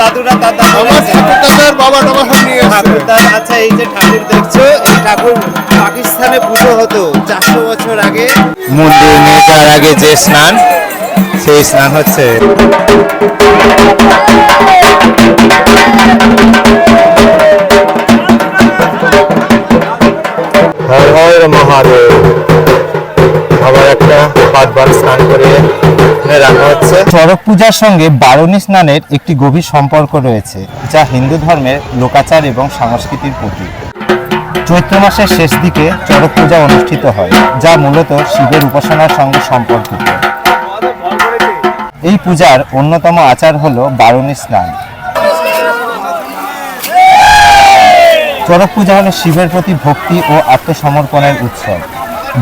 দাদুরা আমার আছে। ঠাকুরদাদার বাবা সব নিয়ে ঠাকুরদার আচ্ছা এই যে ঠাকুর দেখছ এই ঠাকুর পাকিস্তানে পুজো হতো চারশো বছর আগে। মন্দির নিয়ে যাওয়ার আগে যে স্নান সেই স্নান হচ্ছে। হর হর মহাদেব আবার একটা পাঁচবার স্নান করে এখানে রাখা হচ্ছে। চড়ক পূজার সঙ্গে বারণী স্নানের একটি গভীর সম্পর্ক রয়েছে, যা হিন্দু ধর্মের লোকাচার এবং সংস্কৃতির প্রতীক। চৈত্র মাসের শেষ দিকে চড়ক পূজা অনুষ্ঠিত হয়, যা মূলত শিবের উপাসনার সঙ্গে সম্পর্কিত। এই পূজার অন্যতম আচার হল বারণী স্নান। চড়ক পূজা হল শিবের প্রতি ভক্তি ও আত্মসমর্পণের উৎসব।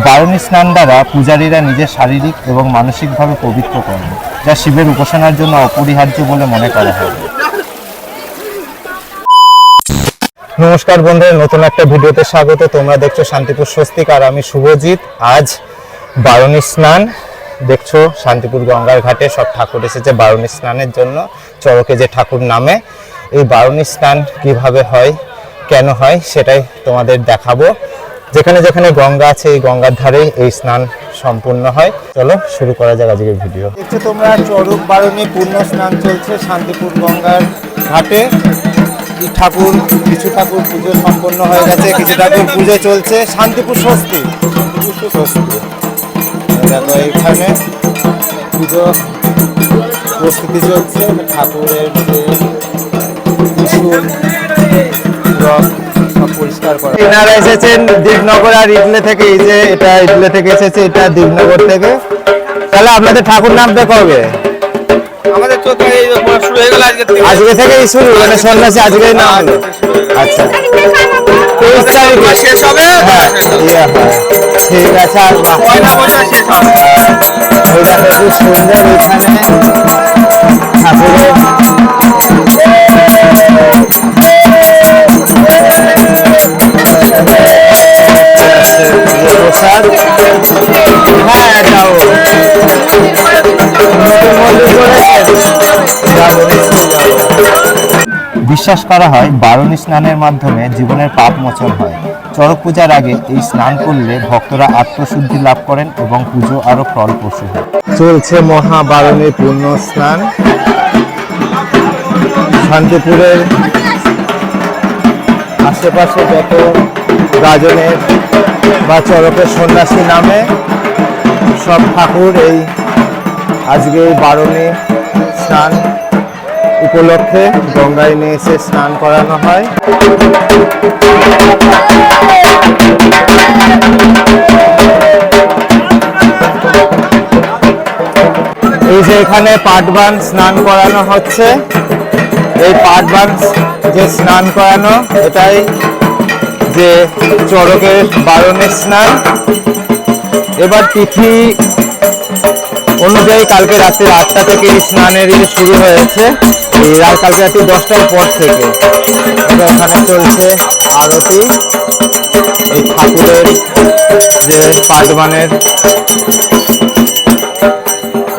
বারণী স্নান দ্বারা পূজারীরা নিজের শারীরিক এবং মানসিকভাবে পবিত্র করেন, যা শিবের উপাসনার জন্য অপরিহার্য বলে মনে করা হয়। নমস্কার বন্ধুরা, নতুন একটা ভিডিওতে স্বাগত। তোমরা দেখছ শান্তিপুর স্বস্তিক আর আমি শুভজিৎ। আজ বারণী স্নান, দেখছ শান্তিপুর গঙ্গার ঘাটে সব ঠাকুর এসেছে বারণী স্নানের জন্য চড়কে যে ঠাকুর নামে। এই বারণী স্নান কীভাবে হয়, কেন হয়, সেটাই তোমাদের দেখাবো। যেখানে যেখানে গঙ্গা আছে, এই গঙ্গার ধারে এই স্নান সম্পূর্ণ হয়। চলো, শুরু করা যাক আজকের ভিডিও। দেখছ তোমরা, চড়ক বারণী, পূর্ণ স্নান চলছে শান্তিপুর গঙ্গার ঘাটে। ঠাকুর, কিছু ঠাকুর পুজো সম্পন্ন হয়ে গেছে, কিছু ঠাকুর পুজো চলছে। শান্তিপুর স্বস্তি। শান্তিপুর দেখো, এইখানে পুজো প্রস্তুতি চলছে। ঠাকুরের যে পরিষ্কার করা। এনারা এসেছেন দিগনগর আর ইডলে থেকে এই যে এটা ইডলে থেকে এসেছে এটা দিগনগর থেকে। তাহলে আপনাদের ঠাকুর নামবে কবে? আমাদের তো তো এই শুরু হয়ে গেল আজকে আজকে থেকেই শুরু মানে সন্ন্যাসী আজকেই নাম হলো আচ্ছা। তেইশ তারিখে শেষ হবে হ্যাঁ ইয়ে ঠিক আছে আর বাহ পয়লা বৈশাখ শেষ হবে। এই সুন্দর এখানে। ঠাকুরের বিশ্বাস করা হয়, বারণী স্নানের মাধ্যমে জীবনের পাপ মোচন হয়। চড়ক পূজার আগে এই স্নান করলে ভক্তরা আত্মশুদ্ধি লাভ করেন এবং পুজো আরও ফলপ্রসূ হয়। চলছে মহাবারণী পূর্ণ স্নান। শান্তিপুরের আশেপাশে যত গাজনের বা চরকের সন্ন্যাসী নামে সব ঠাকুর এই আজকে এই বারণী স্নান উপলক্ষে গঙ্গায় নিয়ে এসে স্নান করানো হয়। এই যে এখানে পাটবান স্নান করানো হচ্ছে। এই পাটবান যে স্নান করানো, এটাই যে চড়কের বারণের স্নান। এবার তিথি অনুযায়ী কালকে রাত্রি আটটা থেকে স্নানের ইয়ে শুরু হয়েছে। এই কালকে রাত্রি দশটার পর থেকে। এখানে চলছে আরতি। এই ঠাকুরের যে পাটবানের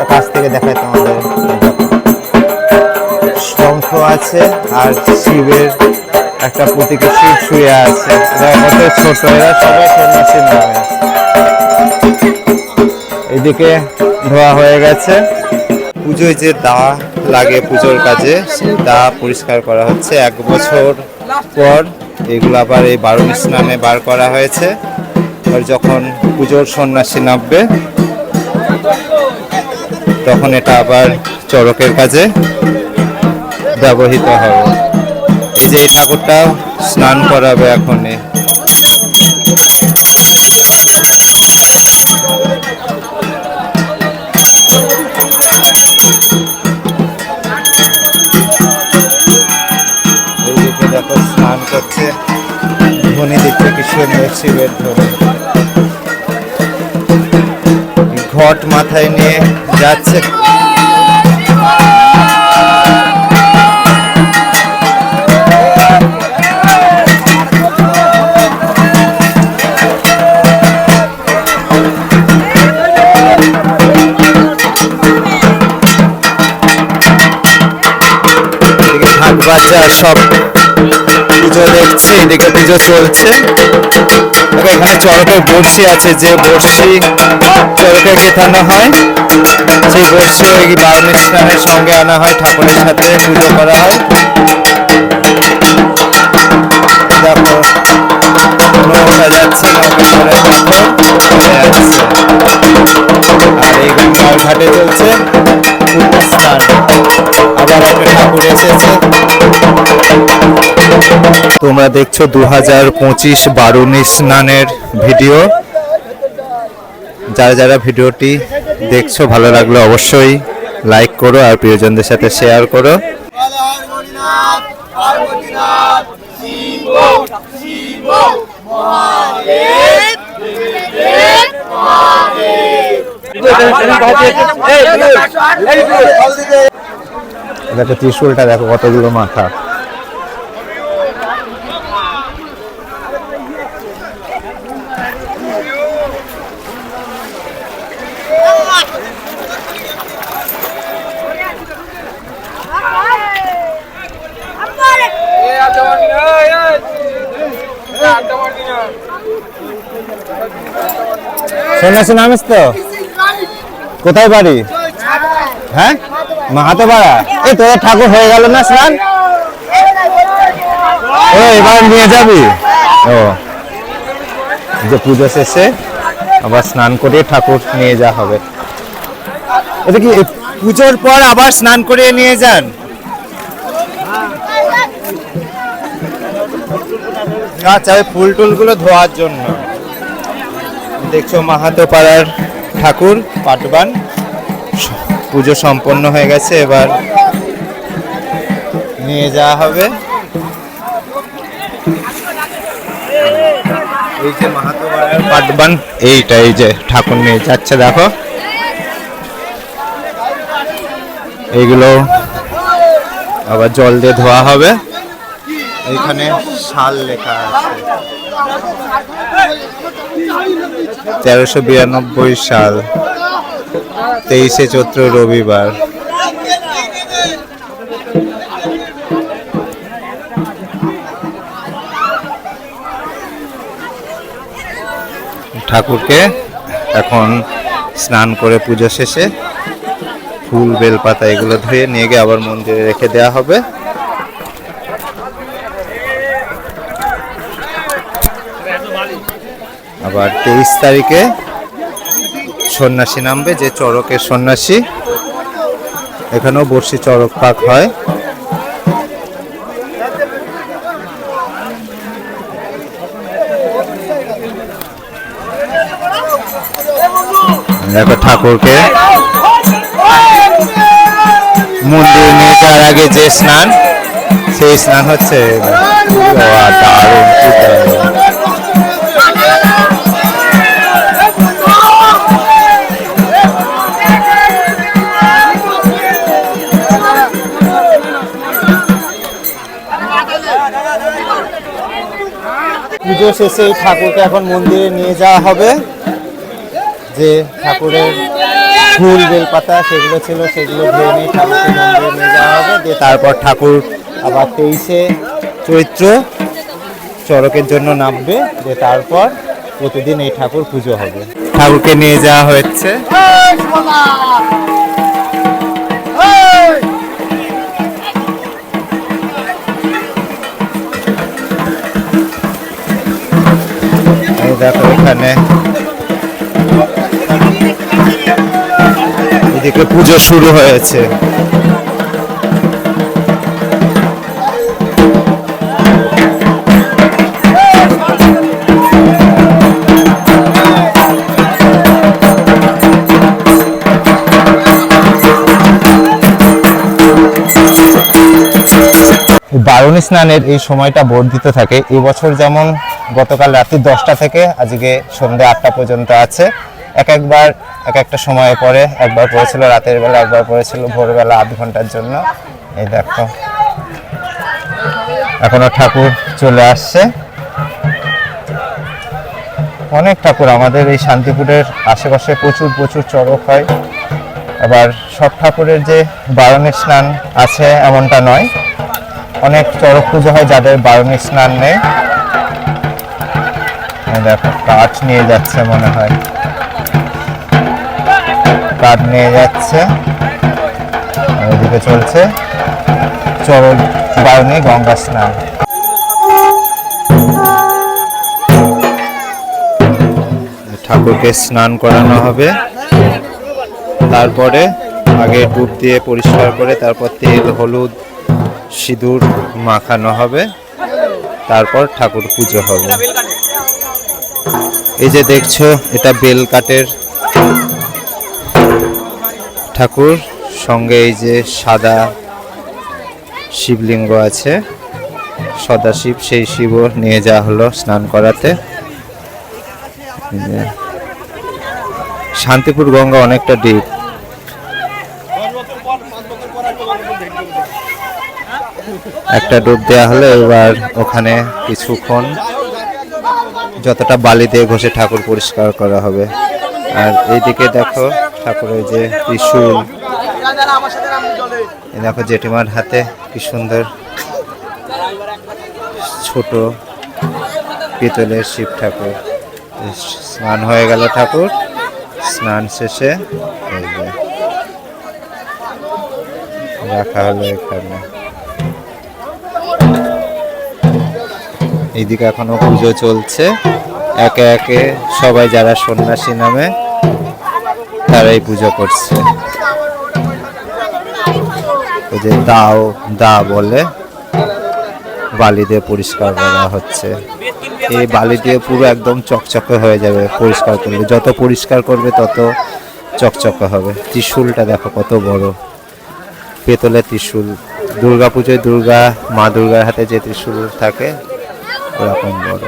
কাছ থেকে দেখায় তোমাদের। শঙ্খ আছে আর শিবের একটা প্রতীকে শিব শুয়ে আছে। কত ছোট, এরা সবাই সন্ন্যাসী নয় এদিকে ধোয়া হয়ে গেছে। পুজোয় যে দা লাগে পুজোর কাজে, সেই দা পরিষ্কার করা হচ্ছে। এক বছর পর এগুলো আবার এই বারণ স্নানে বার করা হয়েছে। আর যখন পুজোর সন্ন্যাসী নামবে, তখন এটা আবার চড়কের কাজে ব্যবহৃত হবে। এই যে এই ঠাকুরটা স্নান করাবে এখনই স্নান করছে। ধ্বনি দিচ্ছে কি সুন্দর শিবের ধ্বনি ঘট মাথায় নিয়ে যাচ্ছে। সব পুজো দেখছে, এদিকে পুজো চলছে। এখানে চড়কের বড়শি আছে, যে বড়শি চড়কে গেঁথানো হয়, সেই বড়শি ওই স্নানের সঙ্গে আনা হয়, ঠাকুরের সাথে পুজো করা হয়। দেখো নৌকা যাচ্ছে নৌকা আর এই গঙ্গার ঘাটে চলছে। স্নান আবার ঠাকুর এসেছে। তোমরা দেখছ দু হাজার পঁচিশ বারুণী স্নানের ভিডিও। যারা যারা ভিডিওটি দেখছ, ভালো লাগলে অবশ্যই লাইক করো আর প্রিয়জনদের সাথে শেয়ার করো। দেখো ত্রিশুলটা দেখো কতগুলো মাথা সন্ন্যাসী নামিস তো? কোথায় বাড়ি? হ্যাঁ? মাহাতো পাড়া এই তোদের ঠাকুর হয়ে গেল না স্নান? ও, এবার নিয়ে যাবি? ও। যে পুজো শেষে আবার স্নান করে ঠাকুর নিয়ে যাওয়া হবে। এটা কি পুজোর পর আবার স্নান করে নিয়ে যান? আচ্ছা ওই ফুল টুলগুলো ধোয়ার জন্য। দেখছ মাহাতো পাড়ার ঠাকুর পাটবান পুজো সম্পন্ন হয়ে গেছে, এবার নিয়ে যাওয়া হবে। এই যে মাহাতো পাটবান এইটা এই যে ঠাকুর নিয়ে যাচ্ছে, দেখো। এইগুলো আবার জল দিয়ে ধোয়া হবে। এইখানে শাল লেখা আছে। তেরোশো বিরানব্বই সাল, তেইশে চৈত্র, রবিবার। ঠাকুরকে এখন স্নান করে পুজো শেষে ফুল, বেলপাতা এগুলো ধুয়ে নিয়ে গিয়ে আবার মন্দিরে রেখে দেওয়া হবে। আবার তেইশ তারিখে সন্ন্যাসী নামবে, যে চড়কের সন্ন্যাসী। এখানেও বর্ষি চড়ক পাক হয়। দেখো ঠাকুরকে মন্দির নিয়ে যাওয়ার আগে যে স্নান, সেই স্নান হচ্ছে দারুণ। পুজো শেষে এই ঠাকুরকে এখন মন্দিরে নিয়ে যাওয়া হবে। যে ঠাকুরের ফুল, বেলপাতা সেগুলো ছিল, সেগুলো ধুয়ে নিয়ে ঠাকুরকে মন্দিরে নিয়ে যাওয়া হবে। দিয়ে তারপর ঠাকুর আবার তেইশে চৈত্র চড়কের জন্য নামবে। যে তারপর প্রতিদিন এই ঠাকুর পুজো হবে। ঠাকুরকে নিয়ে যাওয়া হচ্ছে এদিকে পুজো শুরু হয়েছে। বারুণী স্নানের এই সময়টা বর্ধিত থাকে। এবছর যেমন গতকাল রাত্রি দশটা থেকে আজকে সন্ধ্যে আটটা পর্যন্ত আছে। এক একবার, এক একটা সময়ে পরে, একবার পড়েছিল রাতের বেলা, একবার পড়েছিল ভোরবেলা আধ ঘণ্টার জন্য। এই দেখো। এখনও ঠাকুর চলে আসছে। অনেক ঠাকুর আমাদের এই শান্তিপুরের আশেপাশে প্রচুর প্রচুর চড়ক হয়। আবার সব ঠাকুরের যে বারণের স্নান আছে এমনটা নয়। অনেক চড়ক পুজো হয় যাদের বারণী স্নান নেই। দেখো, কাঠ নিয়ে যাচ্ছে মনে হয়। কাঠ নিয়ে যাচ্ছে। ওদিকে চলছে। চরক বারণী গঙ্গা স্নান। ঠাকুরকে স্নান করানো হবে। তারপরে আগে ডুব দিয়ে পরিষ্কার করে তারপর তেল, হলুদ, সিঁদুর মাখানো হবে। তারপর ঠাকুর পুজো হবে। এই যে দেখছ, এটা বেল কাঠের ঠাকুর, সঙ্গে এই যে সাদা শিবলিঙ্গ আছে সদাশিব সেই শিবও নিয়ে যাওয়া হলো স্নান করাতে। শান্তিপুর গঙ্গা অনেকটা ডিপ একটা ডুব দেওয়া হলো, এবার ওখানে কিছুক্ষণ যতটা বালি দিয়ে ঘষে ঠাকুর পরিষ্কার করা হবে। আর এইদিকে দেখো ঠাকুরের যে ত্রিশূল। দেখো জেঠিমার হাতে কি সুন্দর ছোট পিতলের শিব ঠাকুর। স্নান হয়ে গেল ঠাকুর। স্নান শেষে রাখা হলো এখানে। এইদিকে এখনও পুজো চলছে। একে একে সবাই যারা সন্ন্যাসী নামে তারাই পুজো করছে। ওই যে দাও, দা বলে বালি দিয়ে পরিষ্কার করা হচ্ছে। এই বালি দিয়ে পুরো একদম চকচকে হয়ে যাবে পরিষ্কার করলে। যত পরিষ্কার করবে, তত চকচকে হবে। ত্রিশূলটা দেখো কত বড়। পেতলের ত্রিশূল। দুর্গা পুজোয় দুর্গা, মা দুর্গার হাতে যে ত্রিশূল থাকে, ওরকম বড়।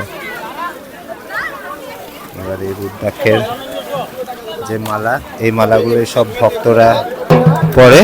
এবার এই রুদ্রাক্ষের যে মালা এই মালাগুলো সব ভক্তরা পরে।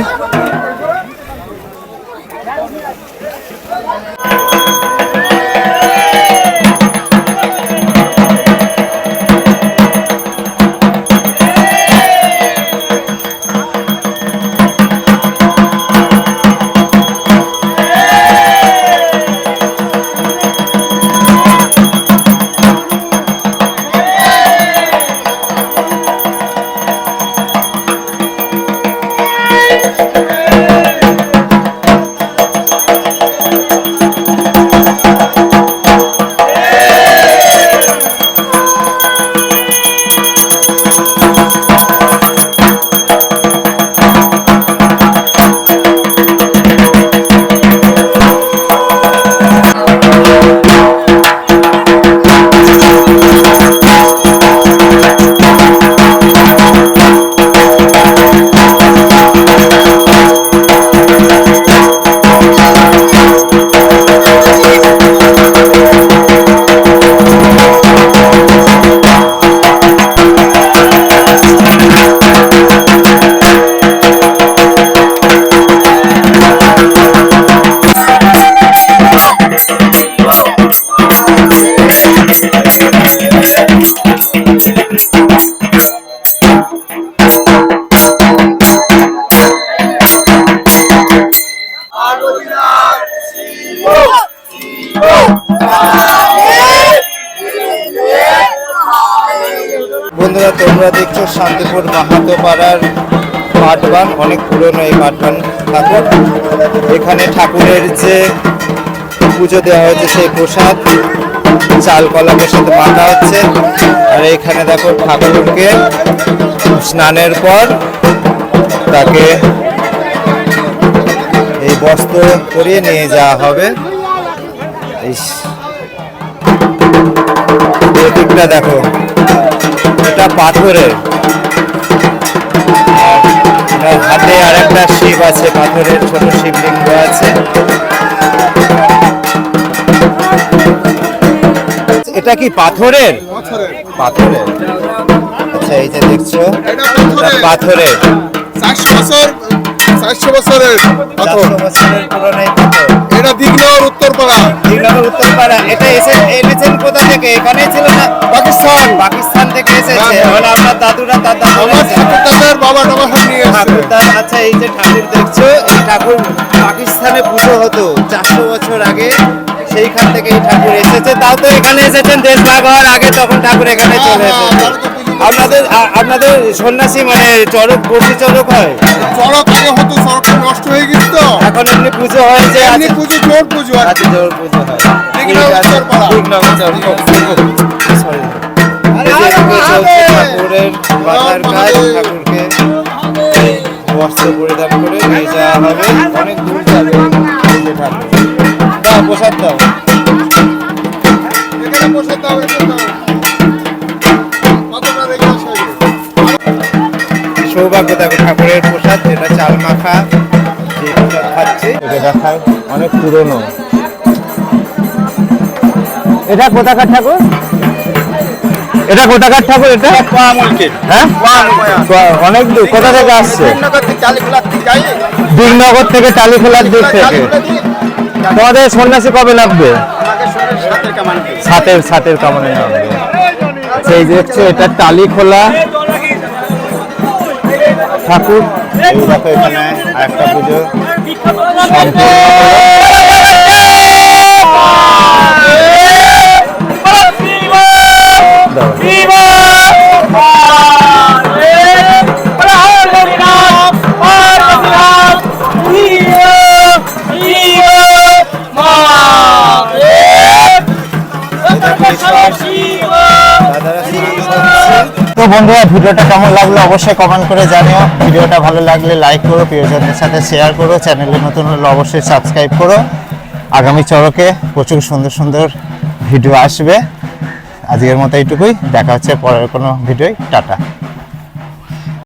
বন্ধুরা, তোমরা দেখছ শান্তিপুর মাহাতো পাড়ার পাটবান অনেক পুরনো এই পাটবান ঠাকুর। এখানে ঠাকুরের যে পুজো দেওয়া হয়েছে, সেই প্রসাদ, চাল কলমের সাথে মাখা হচ্ছে। আর এখানে দেখো ঠাকুরকে স্নানের পর তাকে বস্ত্র করিয়ে নিয়ে যাওয়া হবে। এই দিকটা দেখো। এটা পাথরের। হাতে আর একটা শিব আছে পাথরের ছোট শিবলিঙ্গ আছে। এটা কি পাথরের? পাথরের। আচ্ছা এই যে দেখছ পাথরের। চারশো বছর চারশো বছরের পাথর এটা দিঘনগর উত্তরপাড়া। শ্রীনগর উত্তরপাড়া। এটা এসে এনেছেন কোথা থেকে? এখানেই ছিল না? পাকিস্তান। পাকিস্তান থেকে এসেছে। হ্যাঁ, হ্যাঁ। মানে আপনার দাদুরা দাদা আমার ঠাকুরদাদার বাবা টাবা সব নিয়ে ঠাকুরদার আচ্ছা এই যে ঠাকুর দেখছ এই ঠাকুর পাকিস্তানে পুজো হতো। চারশো বছর আগে সেইখান থেকে এই ঠাকুর এসেছে। তাও তো এখানে এসেছেন দেশ ভাগ হওয়ার আগে তখন ঠাকুর এখানে হ্যাঁ, চলে হ্যাঁ, এসেছে। আপনাদের আপনাদের সন্ন্যাসী মানে চরক বসি চরক হয়? চড়ক আগে হতো চড়কটা নষ্ট হয়ে গেছে তো। এখন এমনি পুজো হয় যে এমনি পুজো জোর পুজো আছে জোর পুজো হয়। মাথার কাজ ঠাকুরকে বস্ত্র পরিধান করে নিয়ে যাওয়া হবে। অনেক দূর যাবে। ঠাকুর দাও প্রসাদ দাও। এখানে বসে দাও সৌভাগ্য দেখো ঠাকুরের প্রসাদ এটা চাল মাখা খাচ্ছে। এটা দেখায় অনেক পুরনো। এটা কোথাকার ঠাকুর? এটা কোথাকার ঠাকুর এটা? হ্যাঁ? অনেক দূর কোথা থেকে আসছে? দিগনগর থেকে টালিখোলার দিক থেকে তোমাদের সন্ন্যাসী কবে লাগবে? সাতের সাতের কামানে নামবে সেই দেখছ এটা টালি খোলা। ঠাকুর। এই দেখো এখানে আরেকটা পুজো। বন্ধুরা, ভিডিওটা কেমন লাগল অবশ্যই কমেন্ট করে জানিও। ভিডিওটা ভালো লাগলে লাইক করো, প্রিয়জনদের সাথে শেয়ার করো চ্যানেলে নতুন হলে অবশ্যই সাবস্ক্রাইব করো। আগামী চড়কে প্রচুর সুন্দর সুন্দর ভিডিও আসবে। আজকের মতো এইটুকুই। দেখা হচ্ছে পরের কোনো ভিডিওই টাটা।